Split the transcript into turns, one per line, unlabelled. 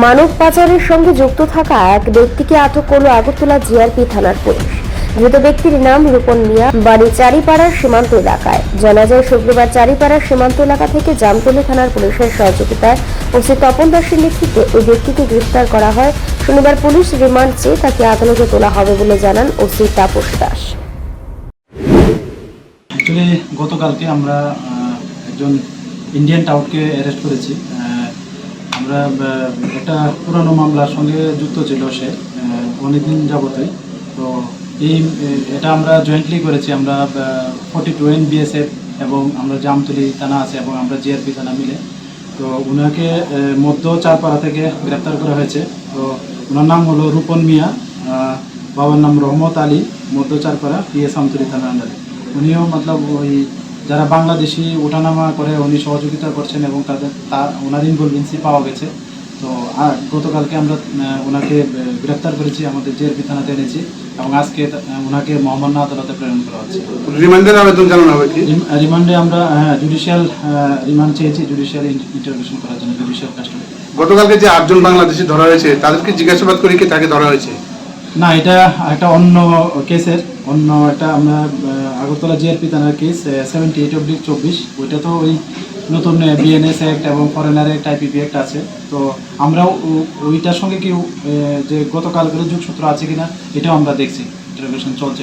মানব পাচারের সঙ্গে যুক্ত থাকা এক ব্যক্তিকে আটক করল আগরতলা জিআরপি থানার পুলিশ। ধৃত ব্যক্তির নাম রূপন মিয়া, বাড়ি চারিপাড়ার সীমান্ত এলাকায়। জানা যায়, শুক্রবার চারিপাড়ার সীমান্ত এলাকা থেকে জামতলী থানার পুলিশের সহযোগিতায় ওসি তপন দাসের নেতৃত্বে ওই ব্যক্তিকে গ্রেফতার করা হয়। শনিবার পুলিশ রিমান্ড চেয়ে তাকে আদালতে তোলা হবে বলে জানান ওসি তাপস দাস।
গতকালকে আমরা একজন ইন্ডিয়ান টাউটকে অ্যারেস্ট করেছি। আমরা একটা পুরানো মামলার সঙ্গে যুক্ত ছিল সে অনেকদিন যাবতই। তো এই, এটা আমরা জয়েন্টলি করেছি, আমরা ফর্টি টু এন বিএসএফ এবং আমরা জামতলি থানা আছে এবং আমরা জিআরপি থানা মিলে। তো উনাকে মধ্য চারপাড়া থেকে গ্রেপ্তার করা হয়েছে। তো ওনার নাম হলো রূপন মিয়া বাবার নাম রহমত আলী, মধ্য চারপাড়া পিএস আমতলি থানা আন্ডারে। উনিও, মতলব ওই যারা বাংলাদেশি ওঠানামা করে উনি সহযোগিতা করছেন এবং তাদের তার ওনার ইনভলভেন্সি পাওয়া গেছে। তো আর গতকালকে আমরা ওনাকে গ্রেপ্তার করেছি আমাদের জেএরপি থানাতে এনেছি এবং আজকে ওনাকে মোহাম্মদ আদালতে প্রেরণ করা হচ্ছে।
রিমান্ডের আবেদন জানানো হবে
রিমান্ডে আমরা জুডিশিয়াল রিমান্ড চেয়েছি জুডিশিয়াল ইন্টারভিউশন করার জন্য জুডিশিয়াল কাস্টডি
গতকালকে যে আটজন বাংলাদেশি ধরা হয়েছে তাদেরকে জিজ্ঞাসাবাদ করে কি তাকে ধরা হয়েছে?
না, এটা একটা অন্য কেসের অন্য একটা আমরা আগরতলা জিআরপি থানার কেস সেভেন্টি এইট অব্লিক চব্বিশ। ওইটা তো ওই নতুন বিএনএস অ্যাক্ট এবং ফরেনার অ্যাক্ট আইপিপি অ্যাক্ট আছে। তো আমরাও ওইটার সঙ্গে কেউ যে গতকাল করে যোগসূত্র আছে কিনা, এটাও আমরা দেখছি। ইন্টারভিউশন চলছে